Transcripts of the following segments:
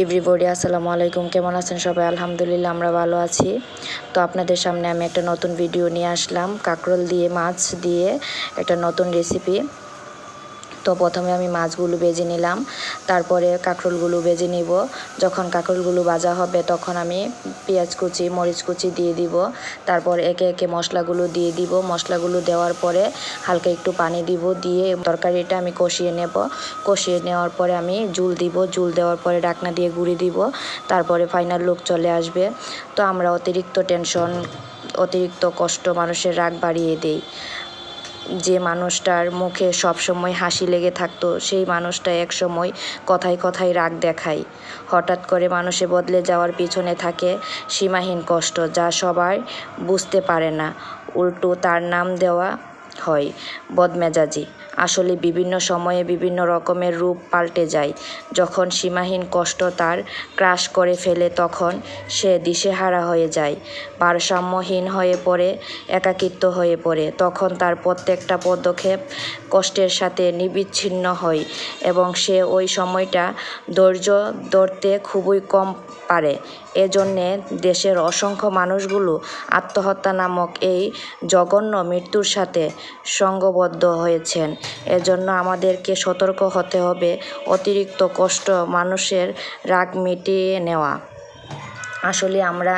Everybody আসসালামু আলাইকুম। কেমন আছেন সবাই? আলহামদুলিল্লাহ, আমরা ভালো আছি। তো আপনাদের সামনে আমি একটা নতুন ভিডিও নিয়ে আসলাম। কাঁকরোল দিয়ে, মাছ দিয়ে একটা নতুন রেসিপি তো প্রথমে আমি মাছগুলো বেজে নিলাম, তারপরে কাঁকরোলগুলো বেজে নিব। যখন কাঁকরোলগুলো ভাজা হবে, তখন আমি পেঁয়াজ কুচি, মরিচ কুচি দিয়ে দিব। তারপর একে একে মশলাগুলো দিয়ে দিব। মশলাগুলো দেওয়ার পরে হালকা একটু পানি দিব, দিয়ে তরকারিটা আমি কষিয়ে নেব। কষিয়ে নেওয়ার পরে আমি জুল দিব। জুল দেওয়ার পরে ডাকনা দিয়ে গুঁড়ি দিব। তারপরে ফাইনাল লুক চলে আসবে। তো আমরা অতিরিক্ত টেনশন অতিরিক্ত কষ্ট মানুষের রাগ বাড়িয়ে দেই। যে মানুষটার মুখে সবসময় হাসি লেগে থাকতো, সেই মানুষটা একসময় কথায় কথায় রাগ দেখায়। হঠাৎ করে মানুষে বদলে যাওয়ার পিছনে থাকে সীমাহীন কষ্ট যা সবাই বুঝতে পারে না। উল্টো তার নাম দেওয়া হয় বদমেজাজি। আসলে বিভিন্ন সময়ে বিভিন্ন রকমের রূপ পাল্টে যায়। যখন সীমাহীন কষ্ট তার ক্রাশ করে ফেলে, তখন সে দিশেহারা হয়ে যায়, ভারসাম্যহীন হয়ে পড়ে, একাকিত্ব হয়ে পড়ে। তখন তার প্রত্যেকটা পদক্ষেপ কষ্টের সাথে নিবিচ্ছিন্ন হয় এবং সে ওই সময়টা ধৈর্য ধরতে খুবই কম পারে। এজন্যে দেশের অসংখ্য মানুষগুলো আত্মহত্যা নামক এই জঘন্য মৃত্যুর সাথে সঙ্গবদ্ধ হয়েছেন। এজন্য আমাদেরকে সতর্ক হতে হবে, অতিরিক্ত কষ্ট মানুষের রাগ মিটিয়ে নেওয়া। আসলে আমরা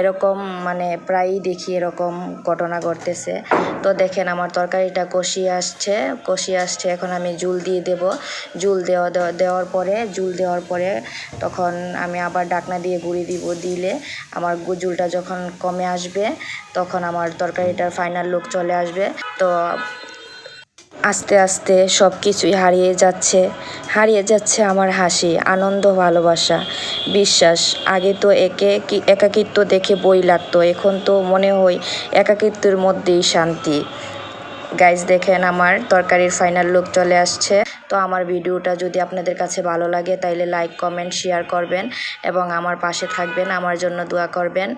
এরকম মানে প্রায়ই দেখি এরকম ঘটনা ঘটতেছে। তো দেখেন আমার তরকারিটা কষিয়ে আসছে কষিয়ে আসছে, এখন আমি জুল দিয়ে দেব। জুল দেওয়া দেওয়ার পরে, জুল দেওয়ার পরে তখন আমি আবার ডাকনা দিয়ে গুঁড়ি দিব দিলে আমার জুলটা যখন কমে আসবে, তখন আমার তরকারিটার ফাইনাল লুক চলে আসবে। তো আস্তে আস্তে সব কিছুই হারিয়ে যাচ্ছে। হারিয়ে যাচ্ছে আমার হাসি, আনন্দ, ভালোবাসা, বিশ্বাস। আগে তো একে কি, একাকিত্ব দেখে বই লাগতো, এখন তো মনে হয় একাকিত্বের মধ্যেই শান্তি। গাইজ দেখেন আমার তরকারির ফাইনাল লুক চলে আসছে। তো আমার ভিডিওটা যদি আপনাদের কাছে ভালো লাগে, তাইলে লাইক কমেন্ট শেয়ার করবেন এবং আমার পাশে থাকবেন। আমার জন্য দোয়া করবেন।